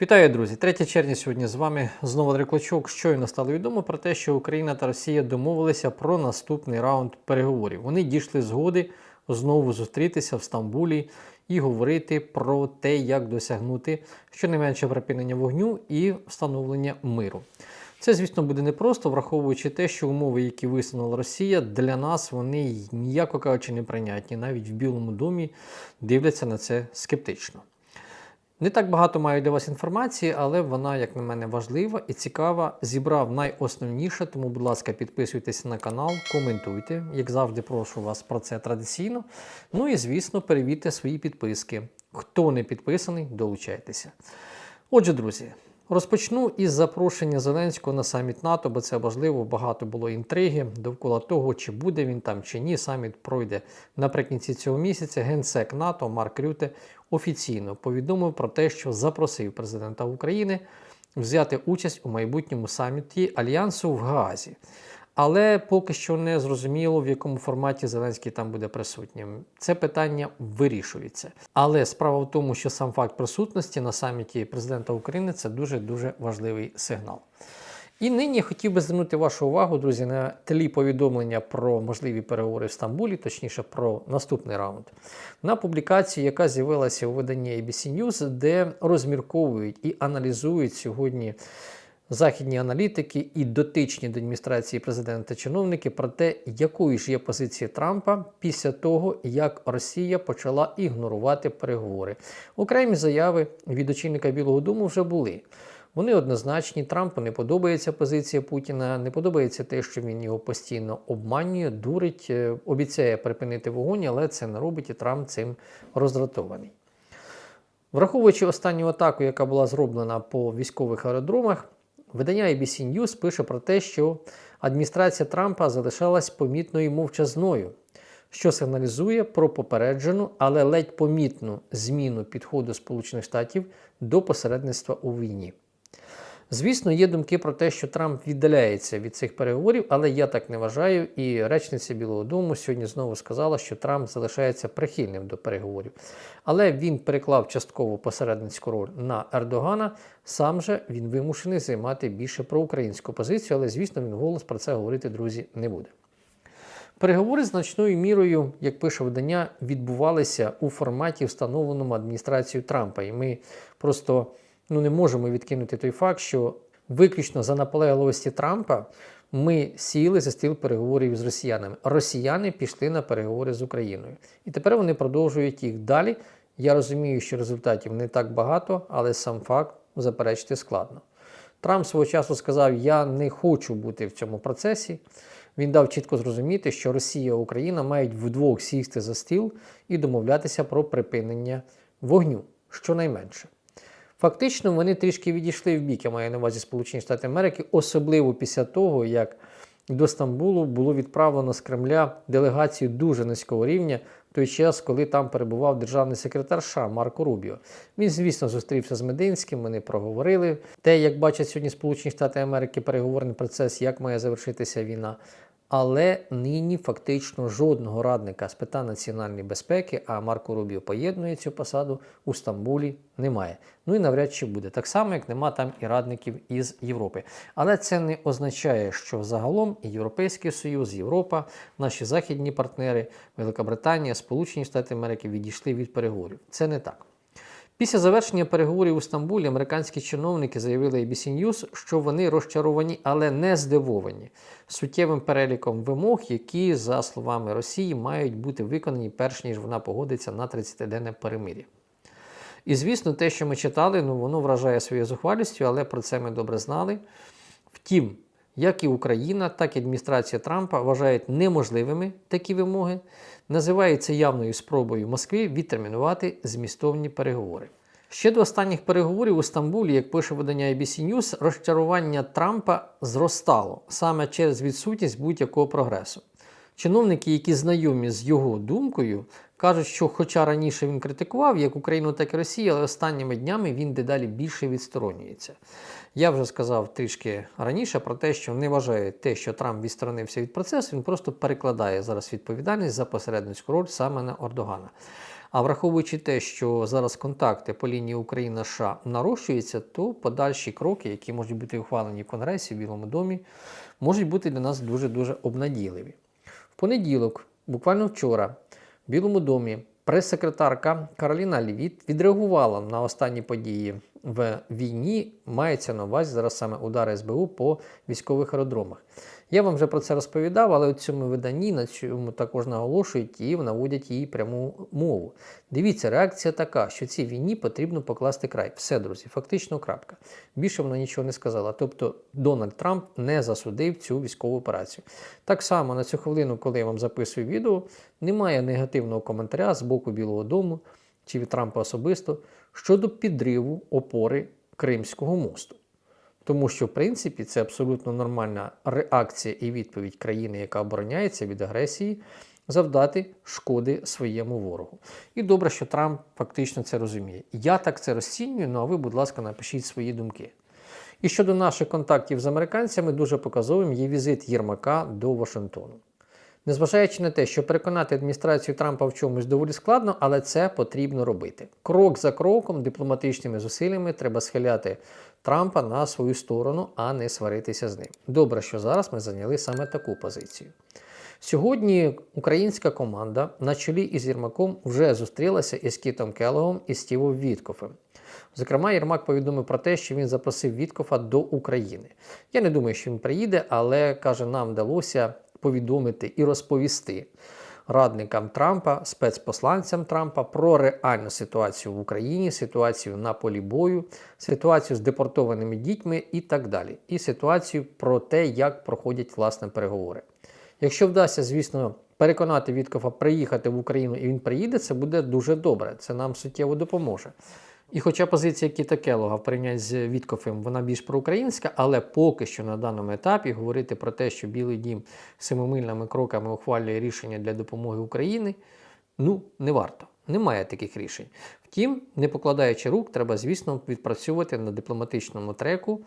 Вітаю, друзі! 3 червня сьогодні з вами знову Андрій Клочок. Щойно стало відомо про те, що Україна та Росія домовилися про наступний раунд переговорів. Вони дійшли згоди знову зустрітися в Стамбулі і говорити про те, як досягнути щонайменше припинення вогню і встановлення миру. Це, звісно, буде непросто, враховуючи те, що умови, які висунула Росія, для нас вони ніяко кажучи неприйнятні. Навіть в Білому домі дивляться на це скептично. Не так багато маю для вас інформації, але вона, як на мене, важлива і цікава. Зібрав найосновніше, тому, будь ласка, підписуйтесь на канал, коментуйте. Як завжди, прошу вас про це традиційно. Ну і, звісно, перевірте свої підписки. Хто не підписаний, долучайтеся. Отже, друзі, розпочну із запрошення Зеленського на саміт НАТО, бо це важливо. Багато було інтриги довкола того, чи буде він там чи ні. Саміт пройде наприкінці цього місяця. Генсек НАТО Марк Рюте офіційно повідомив про те, що запросив президента України взяти участь у майбутньому саміті Альянсу в Гаазі. Але поки що не зрозуміло, в якому форматі Зеленський там буде присутнім. Це питання вирішується. Але справа в тому, що сам факт присутності на саміті президента України це дуже дуже важливий сигнал. І нині хотів би звернути вашу увагу, друзі, на тлі повідомлення про можливі переговори в Стамбулі, точніше про наступний раунд, на публікацію, яка з'явилася у виданні ABC News, де розмірковують і аналізують сьогодні західні аналітики і дотичні до адміністрації президента чиновники про те, якою ж є позиція Трампа після того, як Росія почала ігнорувати переговори. Окремі заяви від очільника Білого Дому вже були. Вони однозначні. Трампу не подобається позиція Путіна, не подобається те, що він його постійно обманює, дурить, е, обіцяє припинити вогонь, але це не робить і Трамп цим роздратований. Враховуючи останню атаку, яка була зроблена по військових аеродромах, видання ABC News пише про те, що адміністрація Трампа залишалась помітною мовчазною, що сигналізує про попереджену, але ледь помітну зміну підходу Сполучених Штатів до посередництва у війні. Звісно, є думки про те, що Трамп віддаляється від цих переговорів, але я так не вважаю. І речниця Білого Дому сьогодні знову сказала, що Трамп залишається прихильним до переговорів. Але він переклав частково посередницьку роль на Ердогана. Сам же він вимушений займати більше проукраїнську позицію, але звісно, він голос про це говорити, друзі, не буде. Переговори значною мірою, як пише видання, відбувалися у форматі, встановленому адміністрацією Трампа. І ми просто ну, не можемо відкинути той факт, що виключно за наполегливості Трампа ми сіли за стіл переговорів з росіянами. Росіяни пішли на переговори з Україною. І тепер вони продовжують їх далі. Я розумію, що результатів не так багато, але сам факт заперечити складно. Трамп свого часу сказав: Я не хочу бути в цьому процесі. Він дав чітко зрозуміти, що Росія і Україна мають вдвох сісти за стіл і домовлятися про припинення вогню, щонайменше. Фактично, вони трішки відійшли в бік, я маю на увазі Сполучені Штати Америки, особливо після того, як до Стамбулу було відправлено з Кремля делегацію дуже низького рівня в той час, коли там перебував державний секретар США Марко Рубіо. Він, звісно, зустрівся з Мединським, вони проговорили те, як бачать сьогодні Сполучені Штати Америки переговорний процес, як має завершитися війна. Але нині фактично жодного радника з питань національної безпеки, а Марко Рубіо поєднує цю посаду у Стамбулі немає. Ну і навряд чи буде. Так само, як нема там і радників із Європи. Але це не означає, що загалом і Європейський Союз, Європа, наші західні партнери, Велика Британія, Сполучені Штати Америки відійшли від переговорів. Це не так. Після завершення переговорів у Стамбулі американські чиновники заявили ABC News, що вони розчаровані, але не здивовані суттєвим переліком вимог, які, за словами Росії, мають бути виконані перш ніж вона погодиться на 30-денне перемир'я. І звісно, те, що ми читали, ну воно вражає своєю зухвалістю, але про це ми добре знали. Втім, як і Україна, так і адміністрація Трампа вважають неможливими такі вимоги, називають це явною спробою Москви відтермінувати змістовні переговори. Ще до останніх переговорів у Стамбулі, як пише видання ABC News, розчарування Трампа зростало саме через відсутність будь-якого прогресу. Чиновники, які знайомі з його думкою, кажуть, що, хоча раніше він критикував як Україну, так і Росію, але останніми днями він дедалі більше відсторонюється. Я вже сказав трішки раніше про те, що не вважає те, що Трамп відсторонився від процесу, він просто перекладає зараз відповідальність за посередницьку роль саме на Ордогана. А враховуючи те, що зараз контакти по лінії Україна США нарощуються, то подальші кроки, які можуть бути ухвалені в Конгресі в Білому домі, можуть бути для нас дуже-дуже обнадійливі. В понеділок, буквально вчора, Білому домі прес-секретарка Кароліна Лівіт відреагувала на останні події в війні. Мається на увазі зараз саме удари СБУ по військових аеродромах. Я вам вже про це розповідав, але у цьому виданні на цьому також наголошують і наводять її пряму мову. Дивіться, реакція така, що цій війні потрібно покласти край. Все, друзі, фактично крапка. Більше вона нічого не сказала. Тобто Дональд Трамп не засудив цю військову операцію. Так само на цю хвилину, коли я вам записую відео, немає негативного коментаря з боку Білого Дому чи від Трампа особисто щодо підриву опори Кримського мосту. Тому що, в принципі, це абсолютно нормальна реакція і відповідь країни, яка обороняється від агресії, завдати шкоди своєму ворогу. І добре, що Трамп фактично це розуміє. Я так це розцінюю, ну а ви, будь ласка, напишіть свої думки. І щодо наших контактів з американцями, дуже показовим є візит Єрмака до Вашингтону. Незважаючи на те, що переконати адміністрацію Трампа в чомусь доволі складно, але це потрібно робити. Крок за кроком, дипломатичними зусиллями треба схиляти Трампа на свою сторону, а не сваритися з ним. Добре, що зараз ми зайняли саме таку позицію. Сьогодні українська команда на чолі із Єрмаком вже зустрілася із Кітом Келогом і Стівом Віткофем. Зокрема, Єрмак повідомив про те, що він запросив Віткофа до України. Я не думаю, що він приїде, але каже, нам вдалося повідомити і розповісти радникам Трампа, спецпосланцям Трампа про реальну ситуацію в Україні, ситуацію на полі бою, ситуацію з депортованими дітьми і так далі. І ситуацію про те, як проходять власне переговори. Якщо вдасться, звісно, переконати Віткофа приїхати в Україну і він приїде, це буде дуже добре. Це нам суттєво допоможе. І хоча позиція Кіта Келога в порівнянні з Віткофем, вона більш проукраїнська, але поки що на даному етапі говорити про те, що Білий Дім семимильними кроками ухвалює рішення для допомоги Україні, ну не варто. Немає таких рішень. Втім, не покладаючи рук, треба, звісно, відпрацьовувати на дипломатичному треку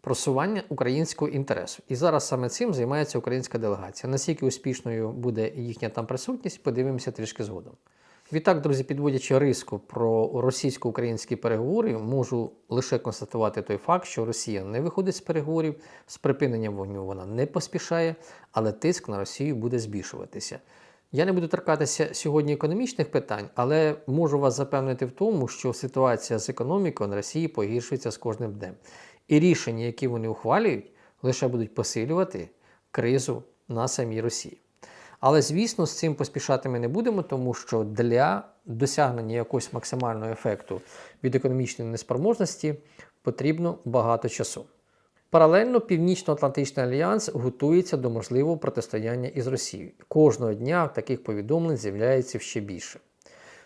просування українського інтересу. І зараз саме цим займається українська делегація. Наскільки успішною буде їхня там присутність, подивимося трішки згодом. Відтак, друзі, підводячи риску про російсько-українські переговори, можу лише констатувати той факт, що Росія не виходить з переговорів, з припиненням вогню вона не поспішає, але тиск на Росію буде збільшуватися. Я не буду торкатися сьогодні економічних питань, але можу вас запевнити в тому, що ситуація з економікою на Росії погіршується з кожним днем. І рішення, які вони ухвалюють, лише будуть посилювати кризу на самій Росії. Але, звісно, з цим поспішати ми не будемо, тому що для досягнення якогось максимального ефекту від економічної неспроможності потрібно багато часу. Паралельно Північно-Атлантичний альянс готується до можливого протистояння із Росією. Кожного дня таких повідомлень з'являється ще більше.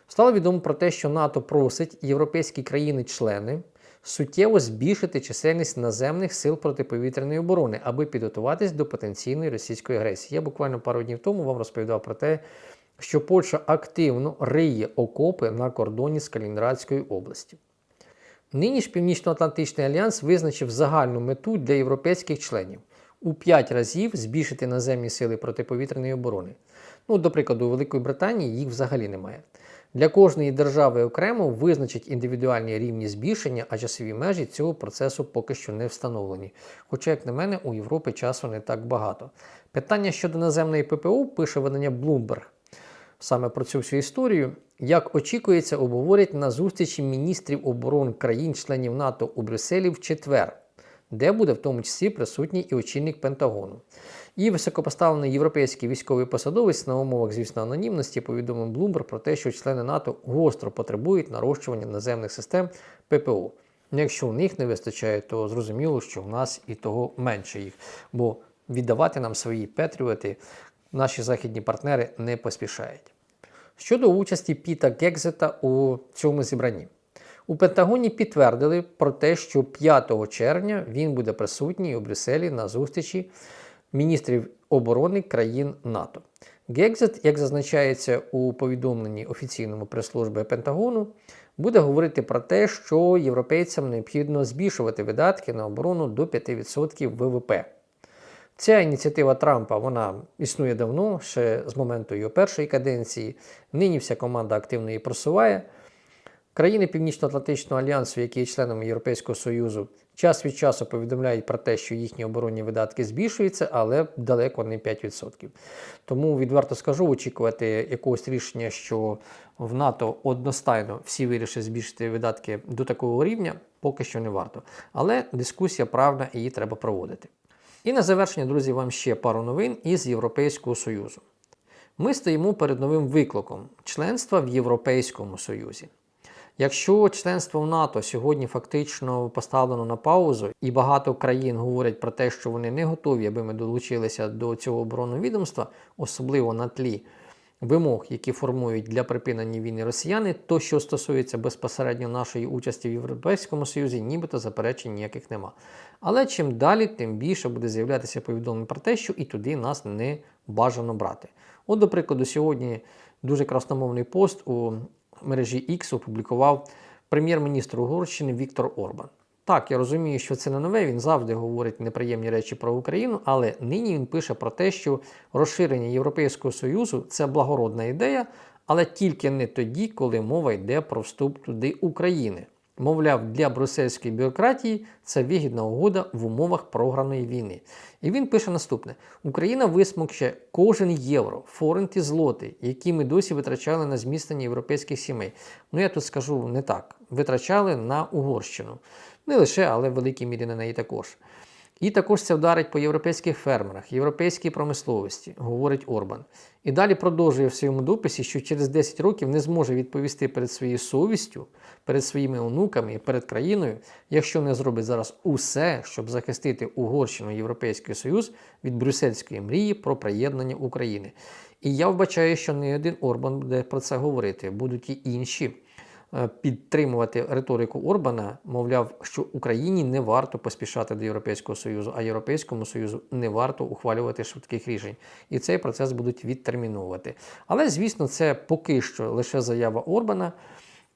Стало відомо про те, що НАТО просить європейські країни-члени суттєво збільшити чисельність наземних сил протиповітряної оборони, аби підготуватись до потенційної російської агресії. Я буквально пару днів тому вам розповідав про те, що Польща активно риє окопи на кордоні з Калінінградською областю. Нині ж Північно-Атлантичний альянс визначив загальну мету для європейських членів у 5 разів збільшити наземні сили протиповітряної оборони. Ну, до прикладу, у Великої Британії їх взагалі немає. Для кожної держави окремо визначить індивідуальні рівні збільшення, а часові межі цього процесу поки що не встановлені. Хоча, як на мене, у Європи часу не так багато. Питання щодо наземної ППО пише видання Bloomberg. Саме про цю всю історію, як очікується, обговорять на зустрічі міністрів оборони країн-членів НАТО у Брюсселі в четвер, де буде в тому числі присутній і очільник Пентагону. І високопоставлений європейський військовий посадовець на умовах, звісно, анонімності повідомив Bloomberg про те, що члени НАТО гостро потребують нарощування наземних систем ППО. Якщо у них не вистачає, то зрозуміло, що в нас і того менше їх. Бо віддавати нам свої Петріоти наші західні партнери не поспішають. Щодо участі Піта Гекзета у цьому зібранні. У Пентагоні підтвердили про те, що 5 червня він буде присутній у Брюсселі на зустрічі міністрів оборони країн НАТО. Гекзет, як зазначається у повідомленні офіційному прес-служби Пентагону, буде говорити про те, що європейцям необхідно збільшувати видатки на оборону до 5% ВВП. Ця ініціатива Трампа вона існує давно, ще з моменту його першої каденції. Нині вся команда активно її просуває. Країни Північно-Атлантичного альянсу, які є членами Європейського Союзу, час від часу повідомляють про те, що їхні оборонні видатки збільшуються, але далеко не 5%. Тому відверто скажу, очікувати якогось рішення, що в НАТО одностайно всі вирішать збільшити видатки до такого рівня, поки що не варто. Але дискусія правда, її треба проводити. І на завершення, друзі, вам ще пару новин із Європейського Союзу. Ми стоїмо перед новим викликом членства в Європейському Союзі. Якщо членство в НАТО сьогодні фактично поставлено на паузу, і багато країн говорять про те, що вони не готові, аби ми долучилися до цього оборонного відомства, особливо на тлі вимог, які формують для припинення війни росіяни, то що стосується безпосередньо нашої участі в Європейському Союзі, нібито заперечень ніяких нема. Але чим далі, тим більше буде з'являтися повідомлень про те, що і туди нас не бажано брати. От, до прикладу, сьогодні дуже красномовний пост у мережі X опублікував прем'єр-міністр Угорщини Віктор Орбан. Так, я розумію, що це не нове, він завжди говорить неприємні речі про Україну, але нині він пише про те, що розширення Європейського Союзу це благородна ідея, але тільки не тоді, коли мова йде про вступ туди України. Мовляв, для брюссельської бюрократії це вигідна угода в умовах програної війни. І він пише наступне: Україна висмокче кожен євро, форент і злоти, які ми досі витрачали на зміцнення європейських сімей. Ну я тут скажу не так: витрачали на Угорщину. Не лише, але в великій мірі на неї також. І також це вдарить по європейських фермерах, європейській промисловості, говорить Орбан. І далі продовжує в своєму дописі, що через 10 років не зможе відповісти перед своєю совістю, перед своїми онуками і перед країною, якщо не зробить зараз усе, щоб захистити Угорщину Європейський Союз від брюссельської мрії про приєднання України. І я вбачаю, що не один Орбан буде про це говорити, будуть і інші підтримувати риторику Орбана, мовляв, що Україні не варто поспішати до Європейського Союзу, а Європейському Союзу не варто ухвалювати швидких рішень. І цей процес будуть відтермінувати. Але, звісно, це поки що лише заява Орбана.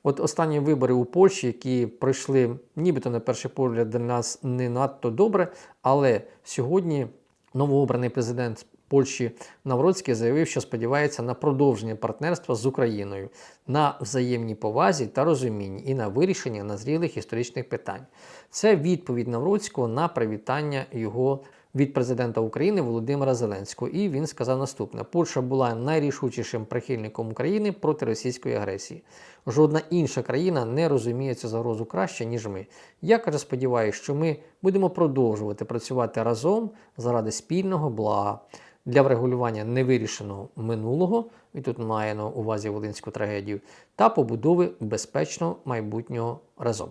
От останні вибори у Польщі, які пройшли нібито на перший погляд для нас не надто добре, але сьогодні новообраний президент Польщі Навроцький заявив, що сподівається на продовження партнерства з Україною, на взаємній повазі та розумінні і на вирішення назрілих історичних питань. Це відповідь Навроцького на привітання його від президента України Володимира Зеленського. І він сказав наступне: Польща була найрішучішим прихильником України проти російської агресії. Жодна інша країна не розуміє цю загрозу краще, ніж ми. Я каже, сподіваюся, що ми будемо продовжувати працювати разом заради спільного блага. Для врегулювання невирішеного минулого, і тут має на увазі Волинську трагедію, та побудови безпечного майбутнього разом.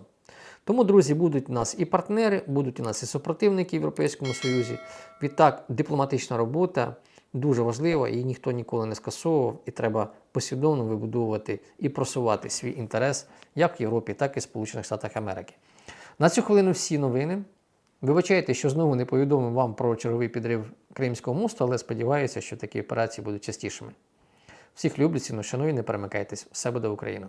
Тому, друзі, будуть у нас і партнери, будуть у нас і супротивники в Європейському Союзі. Відтак, дипломатична робота дуже важлива, її ніхто ніколи не скасовував, і треба послідовно вибудовувати і просувати свій інтерес як в Європі, так і в Сполучених Штатах Америки. На цю хвилину всі новини. Вибачайте, що знову не повідомив вам про черговий підрив Кримського мосту, але сподіваюся, що такі операції будуть частішими. Всіх люблю, ціну шаную, не перемикайтесь. Все буде Україна!